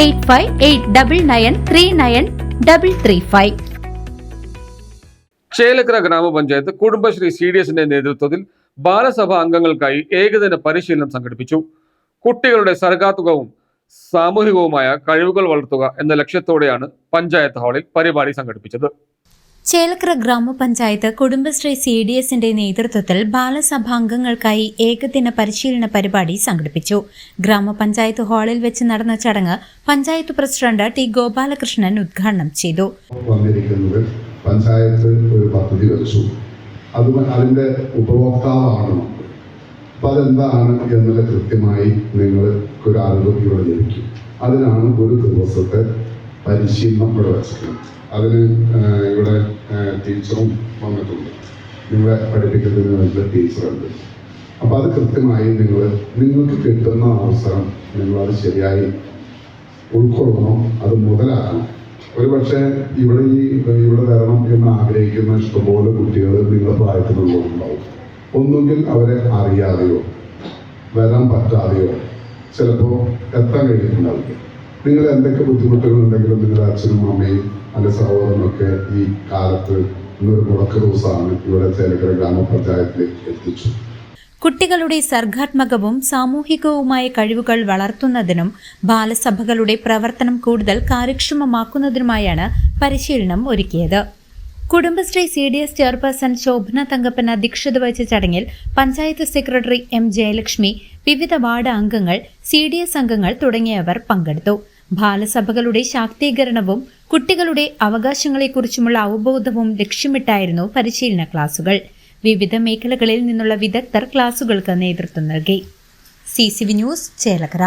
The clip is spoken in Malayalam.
Eight five eight double nine three nine double three five. Chelakkara ഗ്രാമപഞ്ചായത്ത് കുടുംബശ്രീ സി ഡി എസിന്റെ നേതൃത്വത്തിൽ ബാലസഭാ അംഗങ്ങൾക്കായി ഏകദിന പരിശീലനം സംഘടിപ്പിച്ചു. കുട്ടികളുടെ സർഗാത്മകവും സാമൂഹികവുമായ കഴിവുകൾ വളർത്തുക എന്ന ലക്ഷ്യത്തോടെയാണ് പഞ്ചായത്ത് ഹാളിൽ പരിപാടി സംഘടിപ്പിച്ചത്. ചേലക്കര ഗ്രാമപഞ്ചായത്ത് കുടുംബശ്രീ സി ഡി എസിന്റെ നേതൃത്വത്തിൽ ബാലസഭാംഗങ്ങൾക്കായി ഏകദിന പരിശീലന പരിപാടി സംഘടിപ്പിച്ചു. ഗ്രാമപഞ്ചായത്ത് ഹാളിൽ വെച്ച് നടന്ന ചടങ്ങ് പഞ്ചായത്ത് പ്രസിഡന്റ് ടി ഗോപാലകൃഷ്ണൻ ഉദ്ഘാടനം ചെയ്തു. പഞ്ചായത്ത് ഒരു പദ്ധതി വെച്ചു. അത് അതിന്റെ ഉപഭോക്താവാണ്. അപ്പം അതെന്താണ് എന്നുള്ള കൃത്യമായി നിങ്ങൾക്ക് ഒരു അറിവ് ഇവിടെ ലഭിക്കും. അതിനാണ് ഒരു ദിവസത്തെ പരിശീലനം ഇവിടെ വെച്ചിട്ടുള്ളത് അതിന് ഇവിടെ ടീച്ചറും വന്നിട്ടുണ്ട്. നിങ്ങളെ പഠിപ്പിക്കുന്നതിന് വേണ്ടി ടീച്ചറുണ്ട്. അപ്പോൾ അത് കൃത്യമായി നിങ്ങൾ നിങ്ങൾക്ക് കിട്ടുന്ന അവസരം നിങ്ങളത് ശരിയായി ഉൾക്കൊള്ളണം? അത് മുതലാക്കണം. ഒരുപക്ഷെ ഇവിടെ ഈ ഇവിടെ വരണം എന്ന് ആഗ്രഹിക്കുന്ന ഇഷ്ടംപോലെ കുട്ടികൾ നിങ്ങളുടെ പ്രായത്തിലുള്ളവരുണ്ടാവും ഒന്നുകിൽ അവരെ അറിയാതെയോ വരാൻ പറ്റാതെയോ ചിലപ്പോൾ എത്താൻ കഴിഞ്ഞിട്ടുണ്ടാവില്ല. നിങ്ങൾ എന്തൊക്കെ ബുദ്ധിമുട്ടുകൾ ഉണ്ടെങ്കിലും നിങ്ങളുടെ അച്ഛനും അമ്മയും അല്ലെങ്കിൽ സഹോദരനൊക്കെ ഈ കാലത്ത് ഇന്നൊരു മുടക്ക ദിവസമാണ് ഇവിടെ ചേലക്കര ഗ്രാമപഞ്ചായത്തിലേക്ക് എത്തിച്ചു. കുട്ടികളുടെ സർഗാത്മകവും സാമൂഹികവുമായ കഴിവുകൾ വളർത്തുന്നതിനും ബാലസഭകളുടെ പ്രവർത്തനം കൂടുതൽ കാര്യക്ഷമമാക്കുന്നതിനുമായാണ് പരിശീലനം ഒരുക്കിയത്. Kudumbashree C D S chairperson Shobhana Thankappan അധ്യക്ഷത വഹിച്ച ചടങ്ങിൽ പഞ്ചായത്ത് സെക്രട്ടറി എം ജയലക്ഷ്മി വിവിധ വാർഡ് അംഗങ്ങൾ സി ഡി എസ് അംഗങ്ങൾ തുടങ്ങിയവർ പങ്കെടുത്തു. ബാലസഭകളുടെ ശാക്തീകരണവും കുട്ടികളുടെ അവകാശങ്ങളെക്കുറിച്ചുമുള്ള അവബോധവും ലക്ഷ്യമിട്ടായിരുന്നു പരിശീലന ക്ലാസുകൾ. വിവിധ മേഖലകളിൽ നിന്നുള്ള വിദഗ്ധർ ക്ലാസുകൾക്ക് നേതൃത്വം നൽകി. C C V news Chelakkara.